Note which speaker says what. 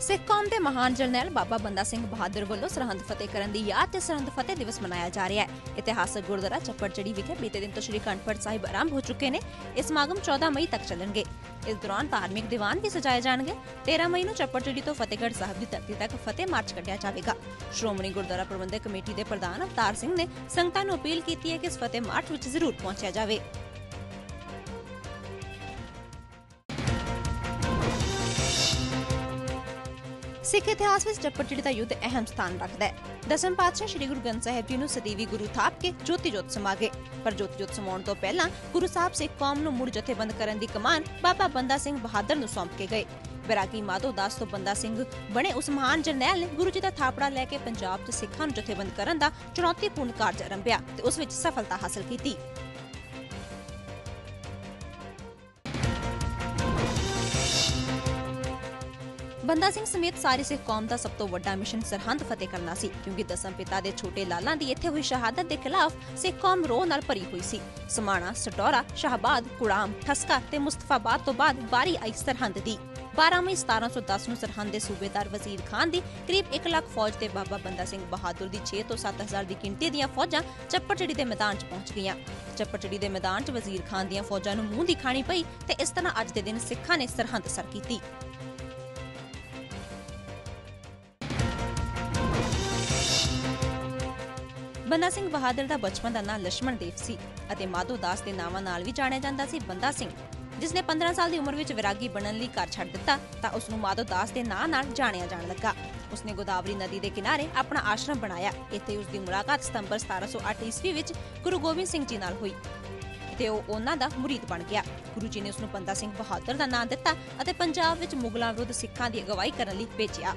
Speaker 1: ਸਿੱਖ ਕੌਮ ਦੇ ਮਹਾਨ ਜਰਨੈਲ ਬਾਬਾ ਬੰਦਾ ਸਿੰਘ ਬਹਾਦਰ ਵੱਲੋਂ ਸਰਹੰਦ ਫਤਿਹ ਕਰਨ ਦੀ ਯਾਦ ਤੇ ਸਰਹੰਦ ਫਤਿਹ ਦਿਵਸ ਮਨਾਇਆ ਜਾ ਰਿਹਾ ਹੈ। ਇਤਿਹਾਸਕ ਗੁਰਦੁਆਰਾ ਚੱਪੜਚੜੀ ਵਿਖੇ ਬੀਤੇ ਦਿਨ ਤੋਂ ਸ਼੍ਰੀ ਕੰਠਪੜ ਸਾਹਿਬ ਆਰੰਭ ਹੋ ਚੁੱਕੇ ਨੇ। ਇਹ ਸਮਾਗਮ 14 ਮਈ ਤੱਕ ਚੱਲਣਗੇ। ਇਸ ਦੌਰਾਨ ਧਾਰਮਿਕ ਦੀਵਾਨ ਵੀ ਸਜਾਏ ਜਾਣਗੇ। 13 ਮਈ ਨੂੰ ਚੱਪੜਚੜੀ ਤੋਂ ਫਤਿਹਗੜ੍ਹ ਸਾਹਿਬ ਦੀ ਧਰਤੀ ਤੱਕ ਫਤਿਹ ਮਾਰਚ ਕੱਢਿਆ ਜਾਵੇਗਾ। ਸ਼੍ਰੋਮਣੀ ਗੁਰਦੁਆਰਾ ਪ੍ਰਬੰਧਕ ਕਮੇਟੀ ਦੇ ਪ੍ਰਧਾਨ ਅਵਤਾਰ ਸਿੰਘ ਨੇ ਸੰਗਤਾਂ ਨੂੰ ਅਪੀਲ ਕੀਤੀ ਹੈ ਕਿ ਇਸ ਫਤਿਹ ਮਾਰਚ ਵਿੱਚ ਜ਼ਰੂਰ ਪਹੁੰਚਿਆ ਜਾਵੇ। ਸਿੱਖ ਇਤਿਹਾਸ ਵਿੱਚ ਚੱਪੜਚਿੜੀ ਦਾ ਯੁੱਧ ਅਹਿਮ ਸਥਾਨ ਰੱਖਦਾ ਹੈ। ਦਸਮ ਪਾਤਸ਼ਾਹ ਸ੍ਰੀ ਗੁਰੂ ਗ੍ਰੰਥ ਸਾਹਿਬ ਜੀ ਨੂੰ ਸਦੀਵੀ ਗੁਰੂ ਥਾਪ ਕੇ ਜੋਤੀ ਜੋਤ ਸਮਾ ਗਏ ਪਰ ਜੋਤੀ ਜੋਤ ਸਮਾਉਣ ਤੋਂ ਪਹਿਲਾਂ ਗੁਰੂ ਸਾਹਿਬ ਸਿੱਖ ਕੌਮ ਨੂੰ ਮੁੜ ਜਥੇਬੰਦ ਕਰਨ ਦੀ ਕਮਾਨ ਬਾਬਾ ਬੰਦਾ ਸਿੰਘ ਬਹਾਦਰ ਨੂੰ ਸੌਂਪ ਕੇ ਗਏ। ਬੈਰਾਗੀ ਮਾਧੋ ਦਾਸ ਤੋਂ ਬੰਦਾ ਸਿੰਘ ਬਣੇ ਉਸ ਮਹਾਨ ਜਰਨੈਲ ਨੇ ਗੁਰੂ ਜੀ ਦਾ ਥਾਪੜਾ ਲੈ ਕੇ ਪੰਜਾਬ 'ਚ ਸਿੱਖਾਂ ਨੂੰ ਜਥੇਬੰਦ ਕਰਨ ਦਾ ਚੁਣੌਤੀਪੂਰਨ ਕਾਰਜ ਆਰੰਭਿਆ ਤੇ ਉਸ ਵਿੱਚ ਸਫਲਤਾ ਹਾਸਲ ਕੀਤੀ। ਬੰਦਾ ਸਿੰਘ ਸਮੇਤ ਸਾਰੀ ਸਿੱਖ ਕੌਮ ਦਾ ਸਭ ਤੋਂ ਵੱਡਾ ਮਿਸ਼ਨ ਸਰਹੰਦ ਫਤਿਹ ਕਰਨਾ ਸੀ, ਕਿਉਂਕਿ ਦਸਮ ਪਿਤਾ ਦੇ ਛੋਟੇ ਲਾਲਾਂ ਦੀ ਇੱਥੇ ਹੋਈ ਸ਼ਹਾਦਤ ਦੇ ਖਿਲਾਫ ਸਿੱਖ ਕੌਮ ਰੋਹ ਨਾਲ ਭਰੀ ਹੋਈ ਸੀ। ਸਮਾਣਾ, ਸਟੋਰਾ, ਸ਼ਾਹਬਾਦ, ਕੁੜਾਮ, ਠਸਕਾ ਤੇ ਮੁਸਤਫਾਬਾਦ ਤੋਂ ਬਾਅਦ ਵਾਰੀ ਆਈ ਸਰਹੰਦ ਦੀ। 12 ਮਈ 1710 ਨੂੰ ਸਰਹੰਦ ਦੇ ਸੂਬੇਦਾਰ ਵਜ਼ੀਰ ਖਾਨ ਦੀ ਕਰੀਬ 1 ਲੱਖ ਫੌਜ ਤੇ ਬਾਬਾ ਬੰਦਾ ਸਿੰਘ ਬਹਾਦਰ ਦੀ 6 ਤੋਂ 7000 ਦੀ ਗਿਣਤੀ ਦੀਆਂ ਫੌਜਾਂ ਚੱਪੜਚੜੀ ਦੇ ਮੈਦਾਨ 'ਚ ਪਹੁੰਚ ਗਈਆਂ। ਚੱਪੜਚੜੀ ਦੇ ਮੈਦਾਨ 'ਚ ਵਜ਼ੀਰ ਖਾਨ ਦੀਆਂ ਫੌਜਾਂ ਨੂੰ ਮੂੰਹ ਦੀ ਖਾਣੀ ਪਈ ਤੇ ਇਸ ਤਰ੍ਹਾਂ ਅੱਜ ਦੇ ਦਿਨ ਸਿੱਖਾਂ ਨੇ ਸਰਹੰਦ ਸਰ ਕੀਤੀ। ਬੰਦਾ ਸਿੰਘ ਬਹਾਦਰ ਦਾ ਬਚਪਨ ਦਾ ਨਾਂ ਲక్ష్మణ ਦੇਵ ਸੀ ਅਤੇ ਮਾਧੋ ਦਾਸ ਦੇ ਨਾਵਾਂ ਨਾਲ ਵੀ ਜਾਣਿਆ ਜਾਂਦਾ ਸੀ ਬੰਦਾ ਸਿੰਘ। ਜਿਸ ਨੇ 15 ਸਾਲ ਦੀ ਉਮਰ ਵਿੱਚ ਵਿਰਾਗੀ ਬਣਨ ਲਈ ਘਰ ਛੱਡ ਦਿੱਤਾ ਤਾਂ ਉਸ ਨੂੰ ਮਾਧੋ ਦਾਸ ਦੇ ਨਾਂ ਨਾਲ ਜਾਣਿਆ ਜਾਣ ਲੱਗਾ। ਉਸਨੇ ਗੋਦਾਵਰੀ ਨਦੀ ਦੇ ਕਿਨਾਰੇ ਆਪਣਾ ਆਸ਼ਰਮ ਬਣਾਇਆ। ਇੱਥੇ ਉਸ ਦੀ ਮੁਲਾਕਾਤ ਸਤੰਬਰ 1708 ਈਸਵੀ ਵਿੱਚ ਗੁਰੂ ਗੋਬਿੰਦ ਸਿੰਘ ਜੀ ਨਾਲ ਹੋਈ ਤੇ ਉਹ ਉਹਨਾਂ ਦਾ murid ਬਣ ਗਿਆ। ਗੁਰੂ ਜੀ ਨੇ ਉਸ ਨੂੰ ਬੰਦਾ ਸਿੰਘ ਬਹਾਦਰ ਦਾ ਨਾਮ ਦਿੱਤਾ ਅਤੇ ਪੰਜਾਬ ਵਿੱਚ ਮੁਗਲਾਂ ਵਿਰੁੱਧ ਸਿੱਖਾਂ ਦੀ ਅਗਵਾਈ ਕਰਨ ਲਈ ਭੇਜਿਆ।